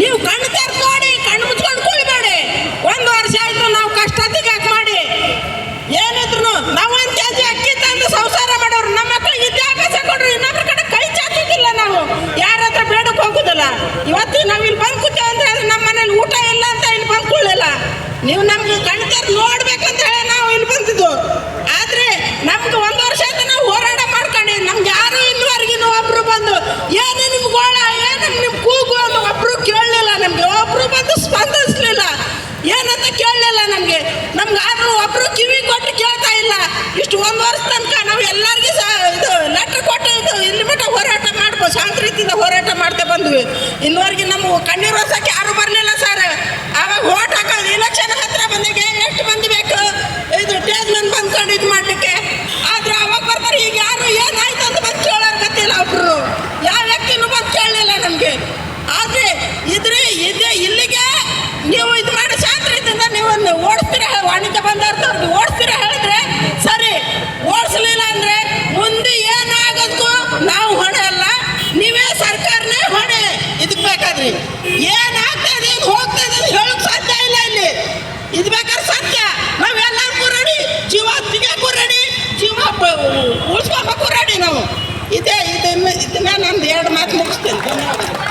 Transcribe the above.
ನೀವು ಕಣ್ಣು ತೆರೆದು ನೋಡಿ ಕಣ್ಣು ಮುಚ್ಕೊಂಡು ಕುಳ್ಬೇಡಿ. ಒಂದು ವರ್ಷ ಆಯ್ತು ನಾವು ಕಷ್ಟ ಮಾಡಿ? ಏನಿದ್ರು ನಾವು ಒಂದು ಕೆ ಅಕ್ಕಿ ತಂದು ಸಂಸಾರ ಮಾಡೋರು, ನಮ್ಮ ಮಕ್ಕಳಿಗೆ ವಿದ್ಯಾಭ್ಯಾಸ ಕೊಡ್ರಿ ಇನ್ನೊಬ್ರ ಕಡೆ ಕೈ ಚಾಚುದಿಲ್ಲ ನಾವು. ಯಾರ ಹತ್ರ ಬೇಡಕ್ಕೆ ಹೋಗುದಿಲ್ಲ. ಇವತ್ತು ನಾವು ಇಲ್ಲಿ ಬಂದು ಕೂತೇವೆ ಹೇಳಿದ್ರೆ ನಮ್ಮ ಮನೇಲಿ ಊಟ ಇಲ್ಲ ಅಂತ ಇಲ್ಲಿ ಬಂದು ನೀವು ನಮ್ಗೆ ಕಣ್ಣು ತೆರ್ದ್ ನೋಡ್ಬೇಕಂತ ಹೇಳಿ ನಾವು ಇಲ್ಲಿ ಬಂದಿದ್ದು. ಆದ್ರೆ ನಮ್ಗೆ ಒಂದು ವರ್ಷ ಆಯ್ತು ನಾವು ಹೋರಾಟ ಮಾಡ್ಕೊಂಡು, ನಮ್ಗೆ ಯಾರು ಇಲ್ಲಿವರೆಗಿನ ಒಬ್ರು ಬಂದು, ಏನು ನಿಮ್ಗೆ ಗೋಳ ಏನು ನಿಮ್ ಕೂಗು ಅಂತ ಒಬ್ರು ಕೇಳಲಿಲ್ಲ ನಮ್ಗೆ ಒಬ್ರು ಬಂದು ಸ್ಪಂದಿಸ್ಲಿಲ್ಲ ಏನಂತ ಕೇಳಲಿಲ್ಲ ನಮ್ಗೆ ನಮ್ಗೆ ಆದ್ರೂ ಒಬ್ರು ಕಿವಿ ಕೊಟ್ಟು ಕೇಳ್ತಾ ಇಲ್ಲ. ಇಷ್ಟು ಒಂದು ವರ್ಷ ತನಕ ನಾವು ಎಲ್ಲರಿಗೂ ಇದು ಲೆಟ್ರ್ ಕೊಟ್ಟು ಇದು ಇಲ್ಲಿ ಮಟ್ಟ ಹೋರಾಟ ಮಾಡ್ಬೋದು. ಶಾಂತ ರೀತಿಯಿಂದ ಹೋರಾಟ ಮಾಡ್ತಾ ಬಂದ್ವಿ. ಇನ್ನುವರೆಗೆ ನಮ್ಮ ಕಣ್ಣೀರು ಹೊಸಕ್ಕೆ ಯಾರು ಬರಲಿಲ್ಲ ಸರ್ ಆವಾಗ ಓಟ್ ಹಾಕೋದು ಇಲೆಕ್ಷನ್ ಹತ್ರ ಬಂದಾಗ ಎಷ್ಟು ಮಂದಿ ಬೇಕು? ಇದು ಟೇಜ್ ಮಂದಿ ಬಂದ್ಕೊಂಡು ಇದು ಮಾಡಲಿಕ್ಕೆ. ಆದ್ರೆ ಅವಾಗ ಬರ್ತಾರೆ, ಈಗ ಯಾರು ಏನಾಯ್ತು ಅಂತ ಬಂದು ಕೇಳೋರು ಗೊತ್ತಿಲ್ಲ ಒಬ್ರು. ಯಾವ ವ್ಯಕ್ತಿನೂ ಬಂದು ಕೇಳಲಿಲ್ಲ ನಮಗೆ. ಆದರೆ ಇದ್ರೆ ಇದೆ ಇಲ್ಲಿಗೆ ನೀವು ಇದು ಏನಾಗ್ತದೆ ಇದು ಹೋಗ್ತದೆ ಹೇಳಕ್ ಸಾಧ್ಯ ಇಲ್ಲ ಇಲ್ಲಿ. ಇದು ಬೇಕಾದ್ರೆ ಸತ್ಯ ನಾವೆಲ್ಲರಿಗೂ ರೆಡಿ ಜೀವ ತೆಗಿಯಕ್ಕೂ ರೆಡಿ ಜೀವ ಉಳಿಸ್ಕೋಬೇಕು ರೆಡಿ ನಾವು. ಇದೇ, ಇದನ್ನ ಇದನ್ನ ನಂದು ಎರಡು ಮಾತು ಮುಗಿಸ್ತೇನೆ. ಧನ್ಯವಾದ